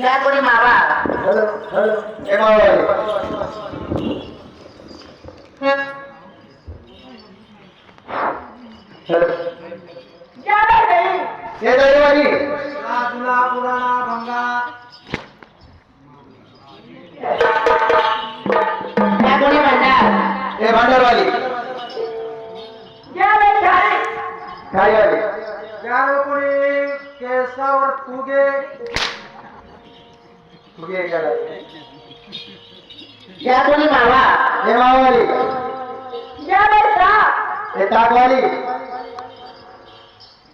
घ्या कोणी मावा हॅलो हॅलो हे मावाली हॅलो घ्या बाई बाई. हे दहीवाली घ्या कोणी मावा. हे मावाली घ्या बाई ताक. हे ताकवाली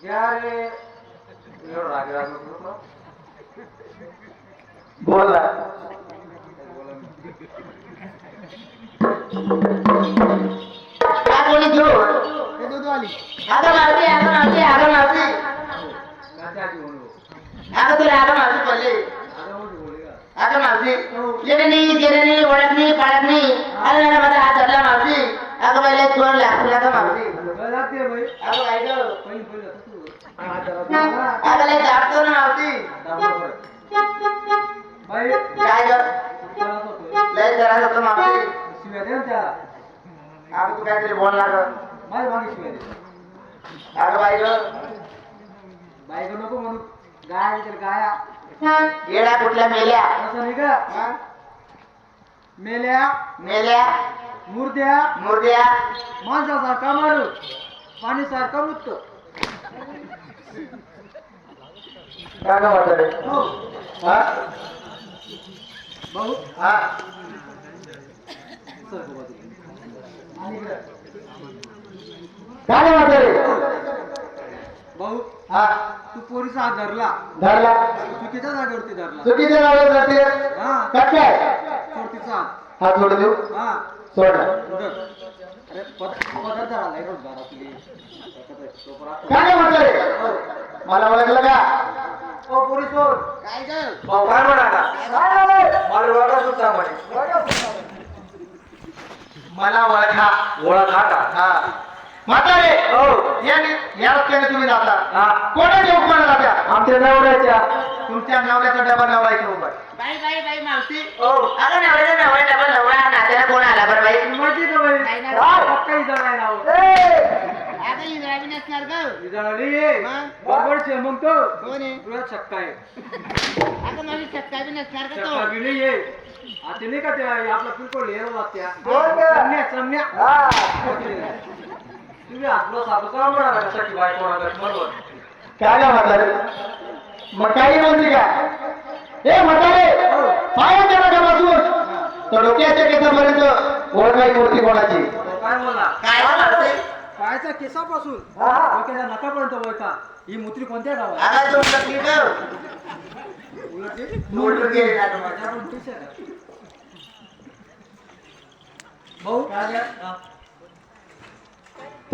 घ्या रे. बोल ना. घ्या कोणी दूध हे दूधवाली अगं मावशी अगं मावशी अगं मावशी काच्या आधी बोलू अगं तुला अगं मावशी बोलली आता मोठी बोली का अगं मावशी जेरणी जेरणी ओळखणी पाळखणी अरे मॅडम माझा हात धरला मावशी अगं पहिले तोंड लागतो अगं मावशी काय लागते बाई अगं बाई गं. पहिली पहिली आता तू हा, हात धरा, धरा. अगं लय दाबतो ना मावशी दाबा बरं. लय जरा होतो शिव्या दे ना त्याला अगं तू काहीतरी बोल ना गं माझ्या मागे शिव्या दे अगं बाई नको म्हणू गाय तर गाया येड्या कुठल्या मेल्या? असं नाही का? मेल्या. मेल्या? मुर्द्या. मुर्द्या. माणसासारखा मारू पाणीसारखा मुक्त काय का म्हातारे. हो. हा? भाऊ. हा. सर बाबा तुम्ही. आणि इकडं. काय का म्हातारे. भाऊ हा. तू पोरीचा हात धरला. धरला. चुकीच्या जागेवरती धरला. चुकीच्या नावावर जाते? हा. काय? चोरतीचा हात. हात सोड देऊ? हा. सोडला काय का म्हातारे मला ओळखलं का? ओ पोरी सोड. काय काय म्हणाला? मला ओळखा सुद्धा म्हणे. मला ओळखा ओळखा का? हा. म्हातारे हो. या या रस्त्याने तुम्ही जाता. हा. कोणाच्या हुकमाला जात्या आमच्या नवऱ्याच्या. तुमच्या नवऱ्याचा डबा नवऱ्याच्या उभा. बाई बाई बाई मावशी. हो. अगं नवऱ्याचा नवरा डबल नवरा नात्याला कोण आला बरं बाई? माहिती का बाई. नाही ना. काय पक्का इजा नाही राव अगं इंद्रावी नसणार ग. इजा आली मग? तो. कोण आहे? तुला छक्का आहे. अगं माझी चक्का बी नसणार का छक्का तो बी नाही आता नाही का त्या आपला? चमण्या चमण्या. हा. तुम्ही आपलं साधू का बायको म्हणाला बरोबर काय का म्हातारे काही म्हणते का ए म्हातारे पायाच्या नका तर डोक्याच्या केसापर्यंत ओळखाई मूर्ती कोणाची? तो काय बोलला? काय हो पायाच्या केसापासून? हा. डोक्याच्या नकापर्यंत वळका ही मूत्री कोणत्या गावात? अगं तू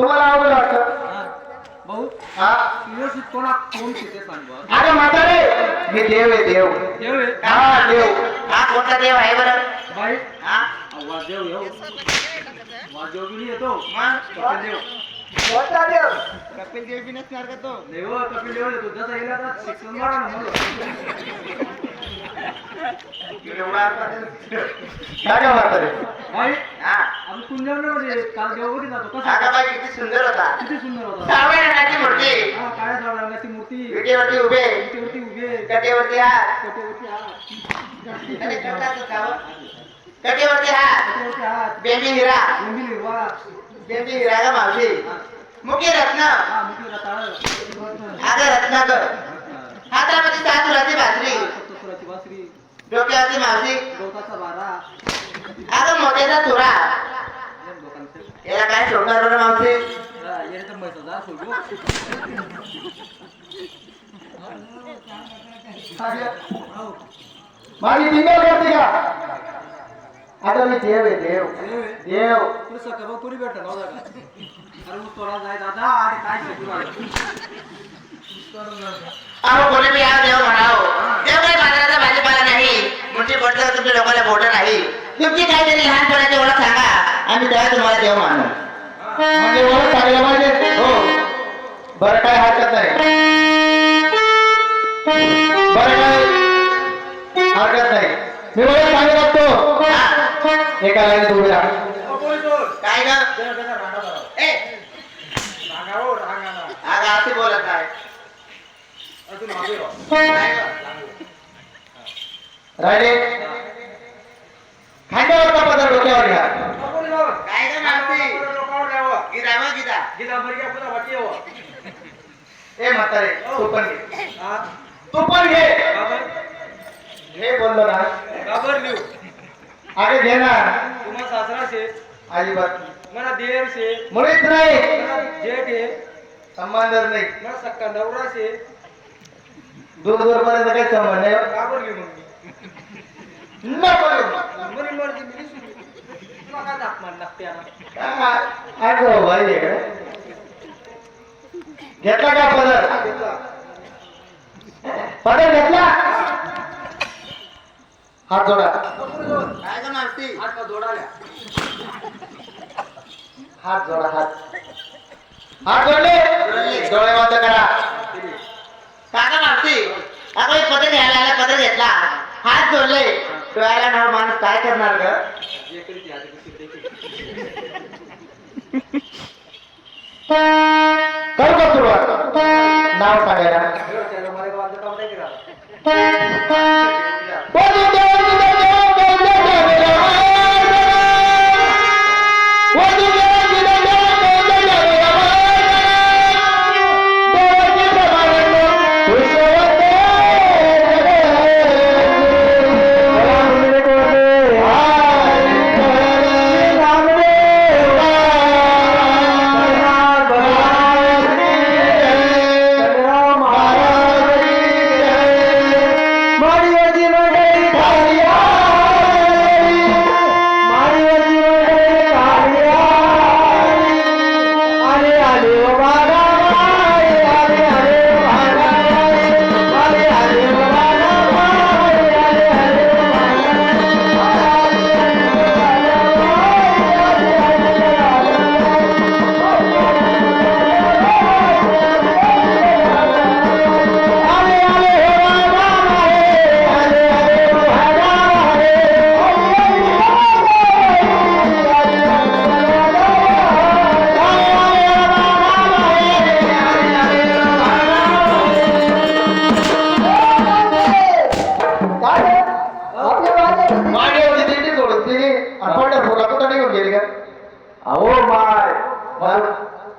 तुम्हाला आवडलं वाटतं हा. भाऊ हा? व्यवस्थित कोणा कोण किती सांग अरे म्हातारे मी देव आहे देव. देव आहे? हा देव. हा कोणता देव आहे बरं. बाई हा? येऊ बी येतो कपिल देव कोणता देव कपिल देव बी नसणार का तो नाही हो कपिल देव येतो. जसा आता शिक्षण मारा ना काय हा. काल देवगडी जातो. बाई किती सुंदर होता. किती सुंदर होता. सावळ्या रंगाची मूर्ती. हा काळ्या झाडा रंगाची मूर्ती. विटेवरती उभे. विटेवरती उभे. कटेवरती हात. कटेवरती हात. अरे करतात तो का? कटेवरती हात. कटेवरती हात. बेबी हिरा. लिंबी हिरवा. बेबी हिरा का मावशी? मुखी रत्न. हा मुठी रताळ रत्नाकर. हातामध्ये सात डोक्यावरती मावशी गवताचा बारा. तुरा या लोकांचं याला काय शोकार बरं मावशी. माझी टिंगल करते का आता मी देव आहे देव. देव. तुला सकाळ नव्हता का? अरे मग थोडा जाय दादा आणि काय बी याव देव म्हणावं देव काही बाजाराचा भाजीपाला नाही मुठी लोकांना बोट नाही तुमची काहीतरी लहानपणाची ओळख सांगा आम्ही तेव्हा तुम्हाला देव मानू म्हणजे ओळख सांगायला पाहिजे हो बरं काय हरकत नाही बरं काय हरकत नाही मी वेळ सांगत असतो हा. एका लाईनीत उभे राहा अ, पोलीस हो. काय ना. असे बोलत. काय? राहिले म्हातारे तू पण घे हा? तू पण घे? घे बोललो ना बाबर लिहू. अगे घे ना तुम्हा सासरा शे अजिबात मला देर शे मुळीच नाही जेठ आहे संबंधच नाही मला सक्का नवरा शे दूर दूर पर्यंत काही संबंध नाही बाबर लिहू मग मी नको येऊ. मरी मर्जी मी काय दाखणार लागते आता? आ- अगं बाई इकडे. घेतला का पदर. पदर घेतला हात जोडा हात का जोडाल्या. हात जोडा हात हात जोडले जोडले. डोळे बंद करा. काका मारती अगं एक पदर घ्यायला आला पदर घेतला हात जोडले डोळ्याला नाव माणूस काय करणार ग जे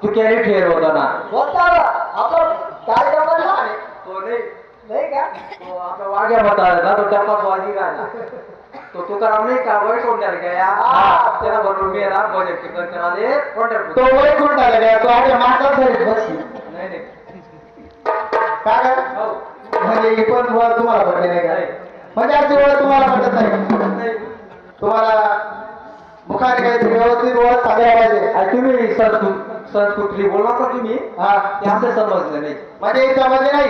तू कॅरी ठेर होता ना तो नाही. तो आपला वाघ्या बता ना तो टप्पा वाजी राहिला. तो तुकाराम नाही का? वय कोणत्याला गया हा. त्याला बरोबर मी ना बजेट कीर्तन कराले पंढरपूर तो वय का तो आपल्या माता धरीत बसली. नाही नाही. का ग? हो. म्हणजे ही पण तुम्हाला तुम्हाला पडले नाही का. म्हणजे आजची ओळख तुम्हाला पटत नाही. नाही. तुम्हाला मुखाने काहीतरी व्यवस्थित ओळख सांगायला पाहिजे आणि तुम्ही संस्कृत संस्कृतली बोलला का तुम्ही? हा. ते आमचं समजलं नाही. म्हणजे हे समजले नाही?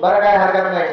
बरं काय हरकत नाही.